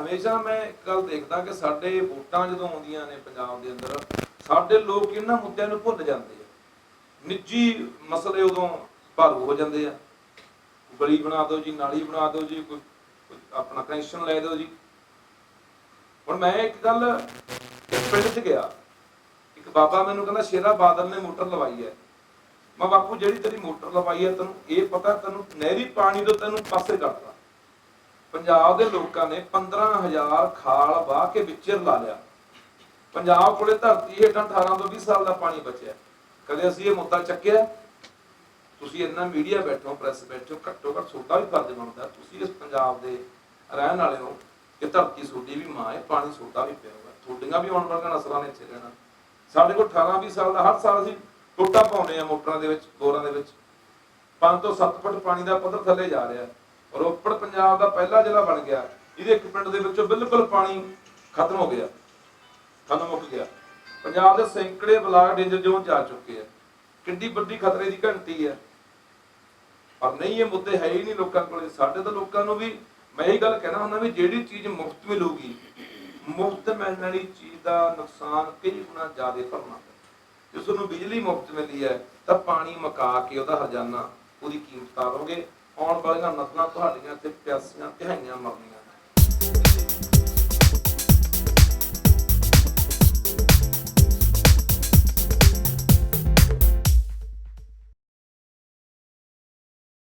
ਹਮੇਸ਼ਾ ਮੈਂ ਇੱਕ ਗੱਲ ਦੇਖਦਾ ਕਿ ਸਾਡੇ ਵੋਟਾਂ ਜਦੋਂ ਆਉਂਦੀਆਂ ਨੇ ਪੰਜਾਬ ਦੇ ਅੰਦਰ, ਸਾਡੇ ਲੋਕ ਇਹਨਾਂ ਮੁੱਦਿਆਂ ਨੂੰ ਭੁੱਲ ਜਾਂਦੇ ਆ। ਨਿੱਜੀ ਮਸਲੇ ਉਦੋਂ ਭਾਰੂ ਹੋ ਜਾਂਦੇ ਆ। ਗਲੀ ਬਣਾ ਦਿਓ ਜੀ, ਨਾਲੀ ਬਣਾ ਦਿਓ ਜੀ, ਕੋਈ ਆਪਣਾ ਕਨੈਕਸ਼ਨ ਲੈ ਦਿਓ ਜੀ। ਹੁਣ ਮੈਂ ਇੱਕ ਗੱਲ ਪਿੰਡ 'ਚ ਗਿਆ। ਇੱਕ ਬਾਬਾ ਮੈਨੂੰ ਕਹਿੰਦਾ, ਸ਼ੇਰਾ ਬਾਦਲ ਨੇ ਮੋਟਰ ਲਵਾਈ ਹੈ। ਮੈਂ ਬਾਪੂ, ਜਿਹੜੀ ਤੇਰੀ ਮੋਟਰ ਲਵਾਈ ਹੈ ਤੈਨੂੰ, ਇਹ ਪਤਾ ਤੈਨੂੰ ਨਹਿਰੀ ਪਾਣੀ ਤੋਂ ਤੈਨੂੰ ਪਾਸੇ ਕਰਤਾ ਪੰਜਾਬ ਦੇ ਲੋਕਾਂ ਨੇ 15000 ਖਾਲ ਵਾਹ ਕੇ ਵਿੱਚੇ ਲਾ ਲਿਆ। ਪੰਜਾਬ ਕੋਲੇ ਧਰਤੀ ਹੇਠਾਂ 18 ਤੋਂ 20 ਸਾਲ ਦਾ ਪਾਣੀ ਬਚਿਆ। ਕਦੇ ਅਸੀਂ ਇਹ ਮੁੱਦਾ ਚੱਕਿਆ? ਤੁਸੀਂ ਇੰਨਾ ਮੀਡੀਆ ਬੈਠੋ ਪ੍ਰੈਸ ਬੈਠੋ ਘੱਟੋ ਘੱਟ ਛੋਟਾ ਵੀ ਫਰਜ਼ ਬਣਦਾ। ਤੁਸੀਂ ਇਸ ਪੰਜਾਬ ਦੇ ਰਹਿਣ ਵਾਲੇ ਹੋ ਕਿ ਧਰਤੀ ਤੁਹਾਡੀ ਵੀ ਮਾਂ ਹੈ, ਪਾਣੀ ਛੋਟਾ ਵੀ ਪਿਆ ਹੋਇਆ। ਤੁਹਾਡੀਆਂ ਵੀ ਆਉਣ ਵਾਲੀਆਂ ਨਸਲਾਂ ਨੇ ਇੱਥੇ ਰਹਿਣਾ। ਸਾਡੇ ਕੋਲ 18 20 ਸਾਲ ਦਾ ਹਰ ਸਾਲ ਅਸੀਂ ਟੋਟਾ ਪਾਉਂਦੇ ਆ ਮੋਟਰਾਂ ਦੇ ਵਿੱਚ, ਬੋਰਾਂ ਦੇ ਵਿੱਚ। 5 ਤੋਂ 7 ਫੁੱਟ ਪਾਣੀ ਦਾ ਪੱਧਰ ਥੱਲੇ ਜਾ ਰਿਹਾ। ਰੋਪੜ, ਪੰਜਾਬ ਦਾ ਪਹਿਲਾ ਜ਼ਿਲ੍ਹਾ ਬਣ ਗਿਆ। ਇਹਦੇ ਇੱਕ ਪਿੰਡ ਦੇ ਵਿੱਚੋਂ ਬਿਲਕੁਲ ਪਾਣੀ ਖਤਮ ਹੋ ਗਿਆ। ਖਤਮ ਮੁੱਕ ਗਿਆ। ਪੰਜਾਬ ਦੇ ਸੈਂਕੜੇ ਬਲਾਕ ਡੇਂਜਰ ਜ਼ੋਨ ਜਾ ਚੁੱਕੇ ਆ। ਕਿੰਨੀ ਵੱਡੀ ਖਤਰੇ ਦੀ ਘੰਟੀ ਹੈ ਪਰ ਨਹੀਂ, ਇਹ ਮੁੱਦੇ ਹੈ ਹੀ ਨਹੀਂ ਲੋਕਾਂ ਕੋਲੇ। ਸਾਡੇ ਤਾਂ ਲੋਕਾਂ ਨੂੰ ਵੀ ਮੈਂ ਇਹ ਗੱਲ ਕਹਿਣਾ ਹੁੰਦਾ ਵੀ ਜਿਹੜੀ ਚੀਜ਼ ਮੁਫਤ ਮਿਲੂਗੀ, ਮੁਫਤ ਮਿਲਣ ਵਾਲੀ ਚੀਜ਼ ਦਾ ਨੁਕਸਾਨ ਕਈ ਗੁਣਾ ਜ਼ਿਆਦਾ ਭਰਨਾ ਪੈਂਦਾ। ਜੇ ਤੁਹਾਨੂੰ ਬਿਜਲੀ ਮੁਫਤ ਮਿਲੀ ਹੈ, ਤਾਂ ਪਾਣੀ ਮਕਾ ਕੇ ਉਹਦਾ ਹਰਜਾਨਾ ਉਹਦੀ ਕੀਮਤ ਤਾਰੋਗੇ ਆਉਣ ਵਾਲੀਆਂ ਨਸਲਾਂ ਤੁਹਾਡੀਆਂ ਤੇ ਪਿਆਸੀਆਂ ਤਿਹਾਈਆਂ ਮਰਨੀਆਂ।